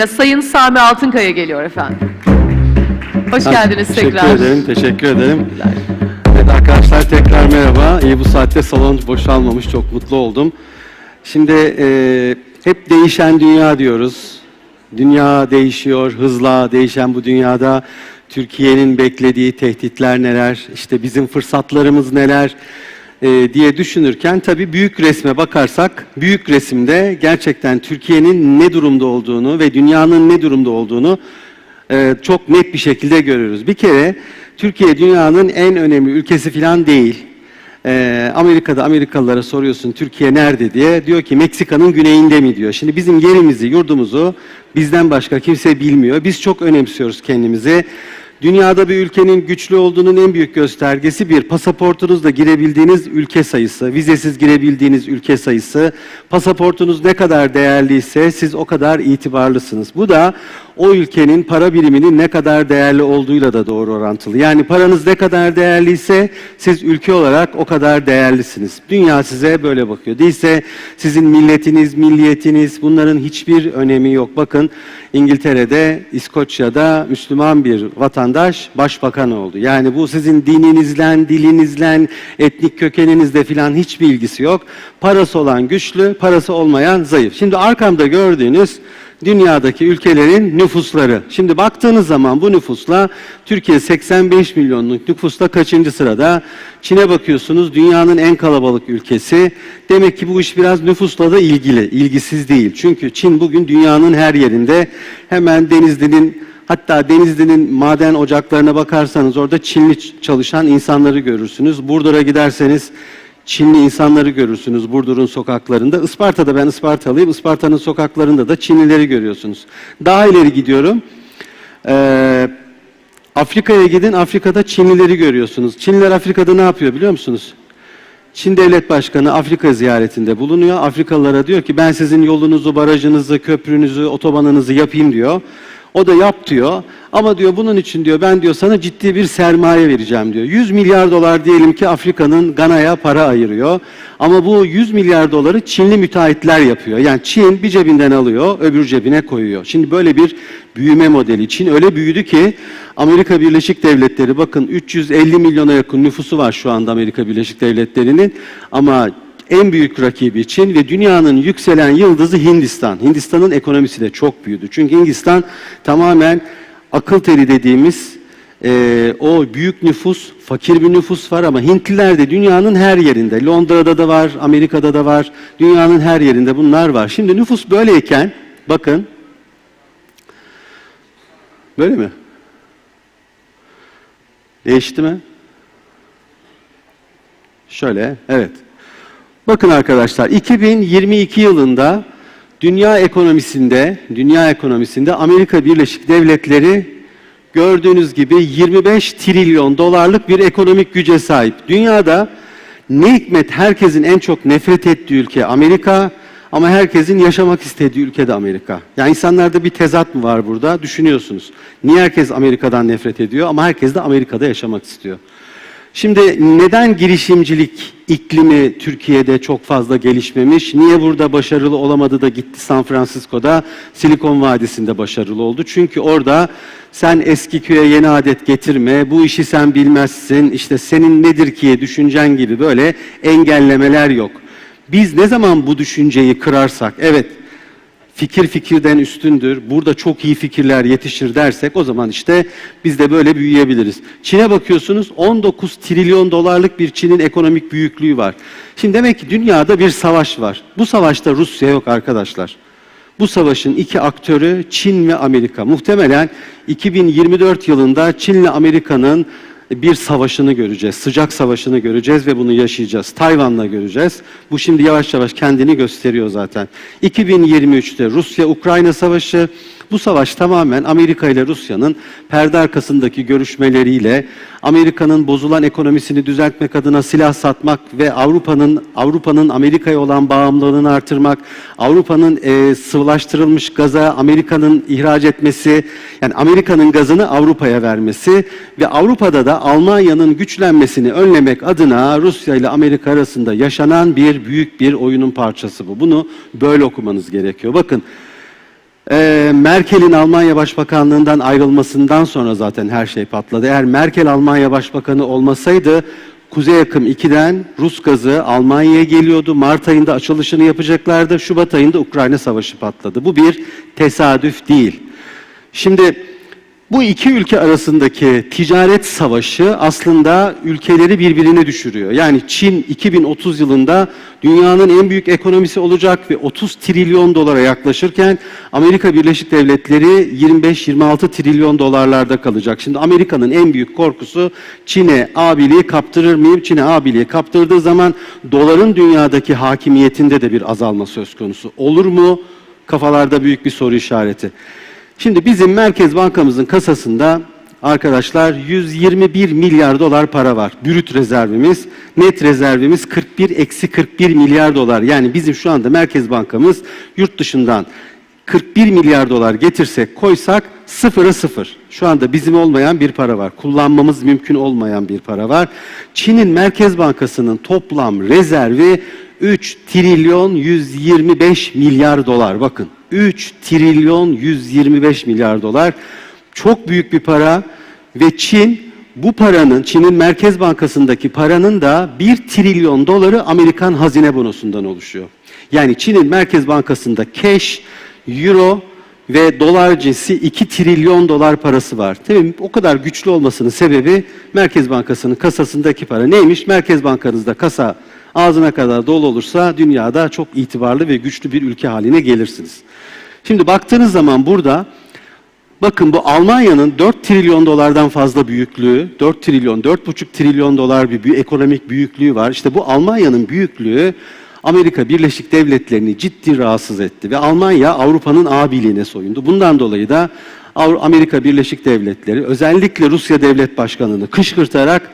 ödülüyle Sayın Sami Altınkaya geliyor efendim. Hoş geldiniz teşekkür tekrar. ederim, teşekkür ederim. Evet arkadaşlar tekrar merhaba. İyi bu saatte salon boşalmamış, çok mutlu oldum. Şimdi e, hep değişen dünya diyoruz. Dünya değişiyor, hızla değişen bu dünyada Türkiye'nin beklediği tehditler neler, işte bizim fırsatlarımız neler e, diye düşünürken tabii büyük resme bakarsak, büyük resimde gerçekten Türkiye'nin ne durumda olduğunu ve dünyanın ne durumda olduğunu e, çok net bir şekilde görüyoruz. Bir kere Türkiye dünyanın en önemli ülkesi falan değil. E, Amerika'da Amerikalılara soruyorsun Türkiye nerede diye. Diyor ki Meksika'nın güneyinde mi diyor. Şimdi bizim yerimizi, yurdumuzu bizden başka kimse bilmiyor. Biz çok önemsiyoruz kendimizi. Dünyada bir ülkenin güçlü olduğunun en büyük göstergesi bir, pasaportunuzla girebildiğiniz ülke sayısı, vizesiz girebildiğiniz ülke sayısı, pasaportunuz ne kadar değerliyse siz o kadar itibarlısınız. Bu da o ülkenin para biriminin ne kadar değerli olduğuyla da doğru orantılı. Yani paranız ne kadar değerliyse siz ülke olarak o kadar değerlisiniz. Dünya size böyle bakıyor. Değilse sizin milletiniz, milliyetiniz bunların hiçbir önemi yok. Bakın İngiltere'de, İskoçya'da Müslüman bir vatandaş başbakan oldu. Yani bu sizin dininizle, dilinizle, etnik kökeninizle filan hiçbir ilgisi yok. Parası olan güçlü, parası olmayan zayıf. Şimdi arkamda gördüğünüz dünyadaki ülkelerin nüfusları. Şimdi baktığınız zaman bu nüfusla Türkiye 85 milyonluk nüfusla kaçıncı sırada? Çin'e bakıyorsunuz dünyanın en kalabalık ülkesi. Demek ki bu iş biraz nüfusla da ilgili, ilgisiz değil. Çünkü Çin bugün dünyanın her yerinde hemen Denizli'nin Hatta Denizli'nin maden ocaklarına bakarsanız orada Çinli çalışan insanları görürsünüz. Burdur'a giderseniz Çinli insanları görürsünüz Burdur'un sokaklarında. Isparta'da ben Ispartalıyım. Isparta'nın sokaklarında da Çinlileri görüyorsunuz. Daha ileri gidiyorum. Ee, Afrika'ya gidin. Afrika'da Çinlileri görüyorsunuz. Çinliler Afrika'da ne yapıyor biliyor musunuz? Çin Devlet Başkanı Afrika ziyaretinde bulunuyor. Afrikalılara diyor ki ben sizin yolunuzu, barajınızı, köprünüzü, otobanınızı yapayım diyor. O da yap diyor. Ama diyor bunun için diyor ben diyor sana ciddi bir sermaye vereceğim diyor. 100 milyar dolar diyelim ki Afrika'nın Gana'ya para ayırıyor. Ama bu 100 milyar doları Çinli müteahhitler yapıyor. Yani Çin bir cebinden alıyor, öbür cebine koyuyor. Şimdi böyle bir büyüme modeli. Çin öyle büyüdü ki Amerika Birleşik Devletleri bakın 350 milyona yakın nüfusu var şu anda Amerika Birleşik Devletleri'nin ama en büyük rakibi Çin ve dünyanın yükselen yıldızı Hindistan. Hindistan'ın ekonomisi de çok büyüdü. Çünkü Hindistan tamamen akıl teri dediğimiz e, o büyük nüfus, fakir bir nüfus var ama Hintliler de dünyanın her yerinde. Londra'da da var, Amerika'da da var, dünyanın her yerinde bunlar var. Şimdi nüfus böyleyken, bakın, böyle mi? Değişti mi? Şöyle, evet. Bakın arkadaşlar 2022 yılında dünya ekonomisinde dünya ekonomisinde Amerika Birleşik Devletleri gördüğünüz gibi 25 trilyon dolarlık bir ekonomik güce sahip. Dünyada ne hikmet herkesin en çok nefret ettiği ülke Amerika ama herkesin yaşamak istediği ülke de Amerika. Yani insanlarda bir tezat mı var burada? Düşünüyorsunuz. Niye herkes Amerika'dan nefret ediyor ama herkes de Amerika'da yaşamak istiyor? Şimdi neden girişimcilik iklimi Türkiye'de çok fazla gelişmemiş? Niye burada başarılı olamadı da gitti San Francisco'da Silikon Vadisi'nde başarılı oldu? Çünkü orada sen eski köye yeni adet getirme, bu işi sen bilmezsin, işte senin nedir ki düşüncen gibi böyle engellemeler yok. Biz ne zaman bu düşünceyi kırarsak, evet fikir fikirden üstündür, burada çok iyi fikirler yetişir dersek o zaman işte biz de böyle büyüyebiliriz. Çin'e bakıyorsunuz 19 trilyon dolarlık bir Çin'in ekonomik büyüklüğü var. Şimdi demek ki dünyada bir savaş var. Bu savaşta Rusya yok arkadaşlar. Bu savaşın iki aktörü Çin ve Amerika. Muhtemelen 2024 yılında Çin'le Amerika'nın bir savaşını göreceğiz. Sıcak savaşını göreceğiz ve bunu yaşayacağız. Tayvan'la göreceğiz. Bu şimdi yavaş yavaş kendini gösteriyor zaten. 2023'te Rusya-Ukrayna savaşı bu savaş tamamen Amerika ile Rusya'nın perde arkasındaki görüşmeleriyle Amerika'nın bozulan ekonomisini düzeltmek adına silah satmak ve Avrupa'nın Avrupa'nın Amerika'ya olan bağımlılığını artırmak, Avrupa'nın e, sıvılaştırılmış gaza Amerika'nın ihraç etmesi, yani Amerika'nın gazını Avrupa'ya vermesi ve Avrupa'da da Almanya'nın güçlenmesini önlemek adına Rusya ile Amerika arasında yaşanan bir büyük bir oyunun parçası bu. Bunu böyle okumanız gerekiyor. Bakın Ee, Merkel'in Almanya Başbakanlığından ayrılmasından sonra zaten her şey patladı. Eğer Merkel Almanya Başbakanı olmasaydı Kuzey Akım 2'den Rus gazı Almanya'ya geliyordu. Mart ayında açılışını yapacaklardı. Şubat ayında Ukrayna Savaşı patladı. Bu bir tesadüf değil. Şimdi bu iki ülke arasındaki ticaret savaşı aslında ülkeleri birbirine düşürüyor. Yani Çin 2030 yılında dünyanın en büyük ekonomisi olacak ve 30 trilyon dolara yaklaşırken Amerika Birleşik Devletleri 25-26 trilyon dolarlarda kalacak. Şimdi Amerika'nın en büyük korkusu Çin'e abiliği kaptırır mıyım? Çin'e abiliği kaptırdığı zaman doların dünyadaki hakimiyetinde de bir azalma söz konusu. Olur mu? Kafalarda büyük bir soru işareti. Şimdi bizim Merkez Bankamızın kasasında arkadaşlar 121 milyar dolar para var. Brüt rezervimiz, net rezervimiz 41 eksi 41 milyar dolar. Yani bizim şu anda Merkez Bankamız yurt dışından 41 milyar dolar getirsek koysak sıfıra sıfır. Şu anda bizim olmayan bir para var. Kullanmamız mümkün olmayan bir para var. Çin'in Merkez Bankası'nın toplam rezervi 3 trilyon 125 milyar dolar. Bakın 3 trilyon 125 milyar dolar. Çok büyük bir para ve Çin bu paranın, Çin'in Merkez Bankası'ndaki paranın da 1 trilyon doları Amerikan hazine bonosundan oluşuyor. Yani Çin'in Merkez Bankası'nda cash, euro ve dolar cinsi 2 trilyon dolar parası var. Tabii o kadar güçlü olmasının sebebi Merkez Bankası'nın kasasındaki para. Neymiş? Merkez Bankanızda kasa ağzına kadar dolu olursa dünyada çok itibarlı ve güçlü bir ülke haline gelirsiniz. Şimdi baktığınız zaman burada bakın bu Almanya'nın 4 trilyon dolardan fazla büyüklüğü, 4 trilyon, 4,5 trilyon dolar bir, ekonomik büyüklüğü var. İşte bu Almanya'nın büyüklüğü Amerika Birleşik Devletleri'ni ciddi rahatsız etti ve Almanya Avrupa'nın abiliğine soyundu. Bundan dolayı da Amerika Birleşik Devletleri özellikle Rusya Devlet Başkanı'nı kışkırtarak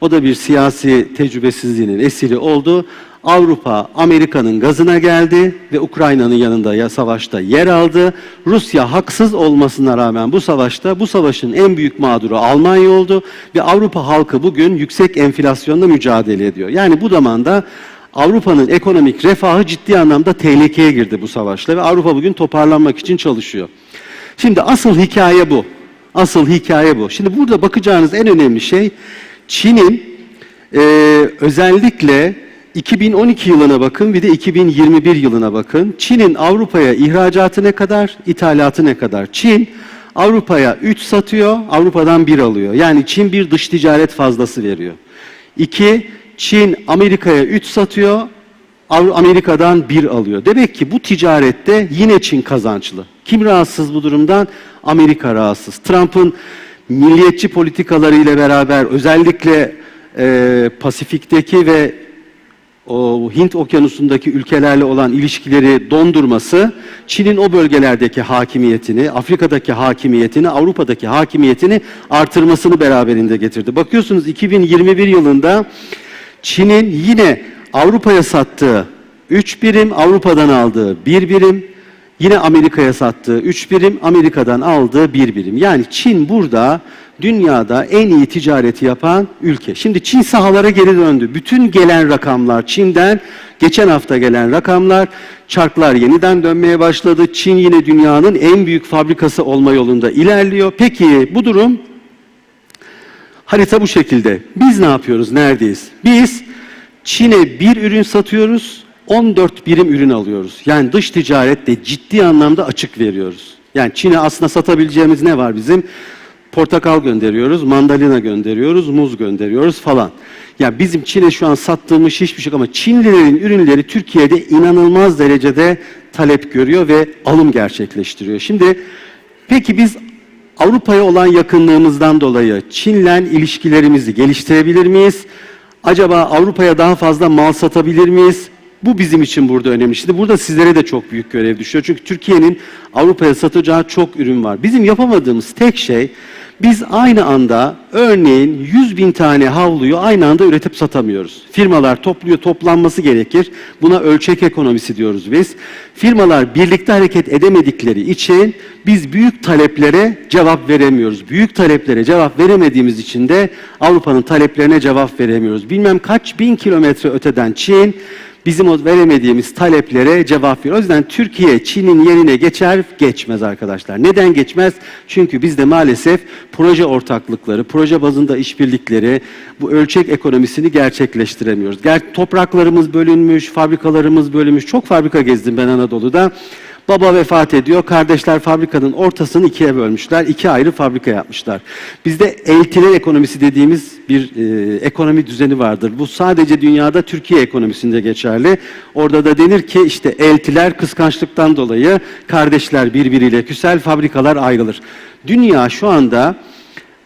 o da bir siyasi tecrübesizliğinin esiri oldu. Avrupa Amerika'nın gazına geldi ve Ukrayna'nın yanında ya savaşta yer aldı. Rusya haksız olmasına rağmen bu savaşta bu savaşın en büyük mağduru Almanya oldu ve Avrupa halkı bugün yüksek enflasyonla mücadele ediyor. Yani bu zamanda Avrupa'nın ekonomik refahı ciddi anlamda tehlikeye girdi bu savaşla ve Avrupa bugün toparlanmak için çalışıyor. Şimdi asıl hikaye bu. Asıl hikaye bu. Şimdi burada bakacağınız en önemli şey Çin'in e, özellikle 2012 yılına bakın bir de 2021 yılına bakın. Çin'in Avrupa'ya ihracatı ne kadar, ithalatı ne kadar? Çin Avrupa'ya 3 satıyor, Avrupa'dan 1 alıyor. Yani Çin bir dış ticaret fazlası veriyor. 2. Çin Amerika'ya 3 satıyor, Amerika'dan 1 alıyor. Demek ki bu ticarette yine Çin kazançlı. Kim rahatsız bu durumdan? Amerika rahatsız. Trump'ın milliyetçi politikalarıyla beraber özellikle e, Pasifik'teki ve o Hint Okyanusu'ndaki ülkelerle olan ilişkileri dondurması, Çin'in o bölgelerdeki hakimiyetini, Afrika'daki hakimiyetini, Avrupa'daki hakimiyetini artırmasını beraberinde getirdi. Bakıyorsunuz 2021 yılında Çin'in yine Avrupa'ya sattığı 3 birim, Avrupa'dan aldığı 1 birim, yine Amerika'ya sattığı 3 birim, Amerika'dan aldığı 1 birim. Yani Çin burada dünyada en iyi ticareti yapan ülke. Şimdi Çin sahalara geri döndü. Bütün gelen rakamlar Çin'den, geçen hafta gelen rakamlar, çarklar yeniden dönmeye başladı. Çin yine dünyanın en büyük fabrikası olma yolunda ilerliyor. Peki bu durum Harita bu şekilde. Biz ne yapıyoruz? Neredeyiz? Biz Çin'e bir ürün satıyoruz, 14 birim ürün alıyoruz. Yani dış ticarette ciddi anlamda açık veriyoruz. Yani Çin'e aslında satabileceğimiz ne var bizim? Portakal gönderiyoruz, mandalina gönderiyoruz, muz gönderiyoruz falan. Ya bizim Çin'e şu an sattığımız hiçbir şey ama Çinlilerin ürünleri Türkiye'de inanılmaz derecede talep görüyor ve alım gerçekleştiriyor. Şimdi peki biz Avrupa'ya olan yakınlığımızdan dolayı Çin'le ilişkilerimizi geliştirebilir miyiz? Acaba Avrupa'ya daha fazla mal satabilir miyiz? Bu bizim için burada önemli. Şimdi burada sizlere de çok büyük görev düşüyor. Çünkü Türkiye'nin Avrupa'ya satacağı çok ürün var. Bizim yapamadığımız tek şey biz aynı anda örneğin 100 bin tane havluyu aynı anda üretip satamıyoruz. Firmalar topluyor, toplanması gerekir. Buna ölçek ekonomisi diyoruz biz. Firmalar birlikte hareket edemedikleri için biz büyük taleplere cevap veremiyoruz. Büyük taleplere cevap veremediğimiz için de Avrupa'nın taleplerine cevap veremiyoruz. Bilmem kaç bin kilometre öteden Çin bizim o veremediğimiz taleplere cevap veriyor. O yüzden Türkiye Çin'in yerine geçer, geçmez arkadaşlar. Neden geçmez? Çünkü bizde maalesef proje ortaklıkları, proje bazında işbirlikleri, bu ölçek ekonomisini gerçekleştiremiyoruz. Ger topraklarımız bölünmüş, fabrikalarımız bölünmüş. Çok fabrika gezdim ben Anadolu'da. Baba vefat ediyor. Kardeşler fabrikanın ortasını ikiye bölmüşler. iki ayrı fabrika yapmışlar. Bizde eltiler ekonomisi dediğimiz bir e, ekonomi düzeni vardır. Bu sadece dünyada Türkiye ekonomisinde geçerli. Orada da denir ki işte eltiler kıskançlıktan dolayı kardeşler birbiriyle küsel, fabrikalar ayrılır. Dünya şu anda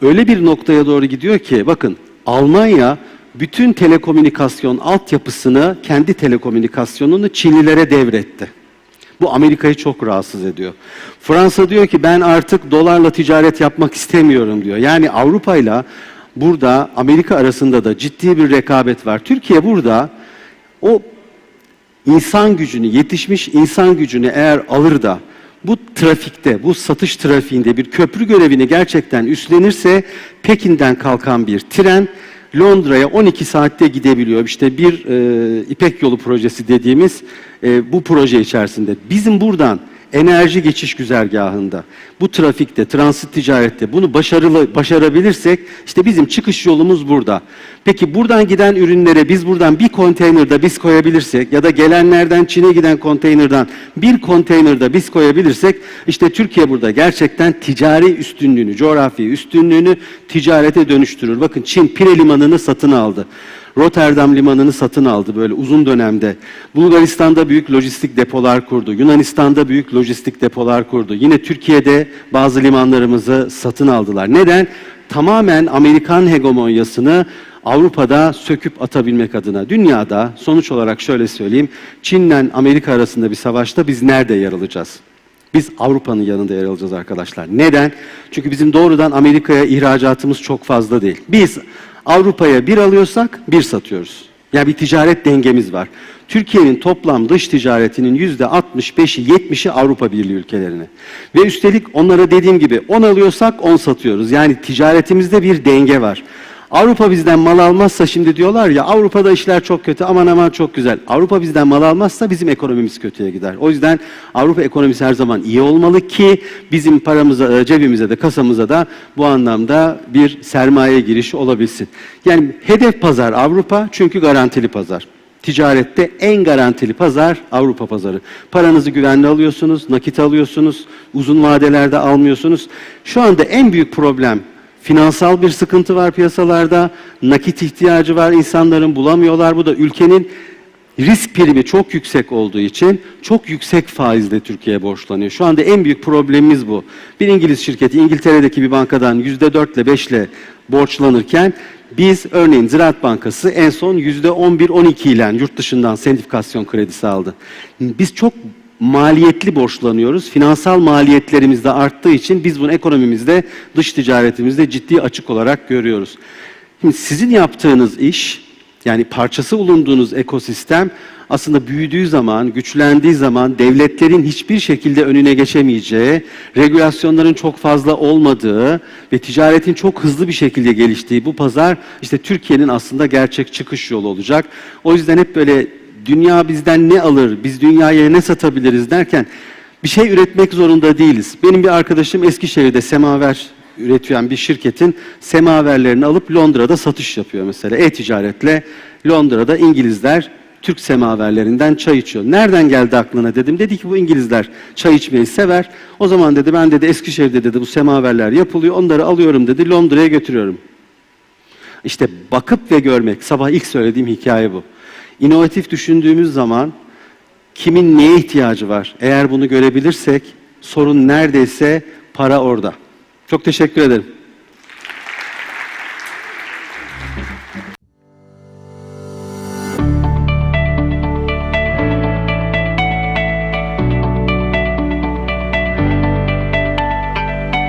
öyle bir noktaya doğru gidiyor ki bakın Almanya bütün telekomünikasyon altyapısını kendi telekomünikasyonunu Çinlilere devretti. Bu Amerika'yı çok rahatsız ediyor. Fransa diyor ki ben artık dolarla ticaret yapmak istemiyorum diyor. Yani Avrupa ile burada Amerika arasında da ciddi bir rekabet var. Türkiye burada o insan gücünü, yetişmiş insan gücünü eğer alır da bu trafikte, bu satış trafiğinde bir köprü görevini gerçekten üstlenirse Pekin'den kalkan bir tren Londra'ya 12 saatte gidebiliyor. İşte bir e, İpek Yolu projesi dediğimiz e, bu proje içerisinde. Bizim buradan enerji geçiş güzergahında, bu trafikte, transit ticarette bunu başarılı başarabilirsek işte bizim çıkış yolumuz burada. Peki buradan giden ürünlere biz buradan bir konteynerde biz koyabilirsek ya da gelenlerden Çin'e giden konteynerden bir konteynerde biz koyabilirsek işte Türkiye burada gerçekten ticari üstünlüğünü, coğrafi üstünlüğünü ticarete dönüştürür. Bakın Çin Pire Limanı'nı satın aldı. Rotterdam limanını satın aldı böyle uzun dönemde. Bulgaristan'da büyük lojistik depolar kurdu. Yunanistan'da büyük lojistik depolar kurdu. Yine Türkiye'de bazı limanlarımızı satın aldılar. Neden? Tamamen Amerikan hegemonyasını Avrupa'da söküp atabilmek adına. Dünyada sonuç olarak şöyle söyleyeyim. Çin'le Amerika arasında bir savaşta biz nerede yer alacağız? Biz Avrupa'nın yanında yer alacağız arkadaşlar. Neden? Çünkü bizim doğrudan Amerika'ya ihracatımız çok fazla değil. Biz Avrupa'ya bir alıyorsak bir satıyoruz. Yani bir ticaret dengemiz var. Türkiye'nin toplam dış ticaretinin yüzde 65'i 70'i Avrupa Birliği ülkelerine. Ve üstelik onlara dediğim gibi 10 alıyorsak 10 satıyoruz. Yani ticaretimizde bir denge var. Avrupa bizden mal almazsa şimdi diyorlar ya Avrupa'da işler çok kötü aman aman çok güzel. Avrupa bizden mal almazsa bizim ekonomimiz kötüye gider. O yüzden Avrupa ekonomisi her zaman iyi olmalı ki bizim paramıza, e, cebimize de kasamıza da bu anlamda bir sermaye girişi olabilsin. Yani hedef pazar Avrupa çünkü garantili pazar. Ticarette en garantili pazar Avrupa pazarı. Paranızı güvenli alıyorsunuz, nakit alıyorsunuz, uzun vadelerde almıyorsunuz. Şu anda en büyük problem Finansal bir sıkıntı var piyasalarda, nakit ihtiyacı var insanların bulamıyorlar. Bu da ülkenin risk primi çok yüksek olduğu için çok yüksek faizle Türkiye borçlanıyor. Şu anda en büyük problemimiz bu. Bir İngiliz şirketi İngiltere'deki bir bankadan %4 ile 5 ile borçlanırken biz örneğin Ziraat Bankası en son %11-12 ile yurt dışından sendikasyon kredisi aldı. Biz çok maliyetli borçlanıyoruz. Finansal maliyetlerimiz de arttığı için biz bunu ekonomimizde, dış ticaretimizde ciddi açık olarak görüyoruz. Şimdi sizin yaptığınız iş, yani parçası bulunduğunuz ekosistem aslında büyüdüğü zaman, güçlendiği zaman devletlerin hiçbir şekilde önüne geçemeyeceği, regülasyonların çok fazla olmadığı ve ticaretin çok hızlı bir şekilde geliştiği bu pazar işte Türkiye'nin aslında gerçek çıkış yolu olacak. O yüzden hep böyle dünya bizden ne alır, biz dünyaya ne satabiliriz derken bir şey üretmek zorunda değiliz. Benim bir arkadaşım Eskişehir'de semaver üretilen bir şirketin semaverlerini alıp Londra'da satış yapıyor mesela. E-ticaretle Londra'da İngilizler Türk semaverlerinden çay içiyor. Nereden geldi aklına dedim. Dedi ki bu İngilizler çay içmeyi sever. O zaman dedi ben dedi Eskişehir'de dedi bu semaverler yapılıyor. Onları alıyorum dedi Londra'ya götürüyorum. İşte bakıp ve görmek. Sabah ilk söylediğim hikaye bu. İnovatif düşündüğümüz zaman kimin neye ihtiyacı var? Eğer bunu görebilirsek sorun neredeyse para orada. Çok teşekkür ederim.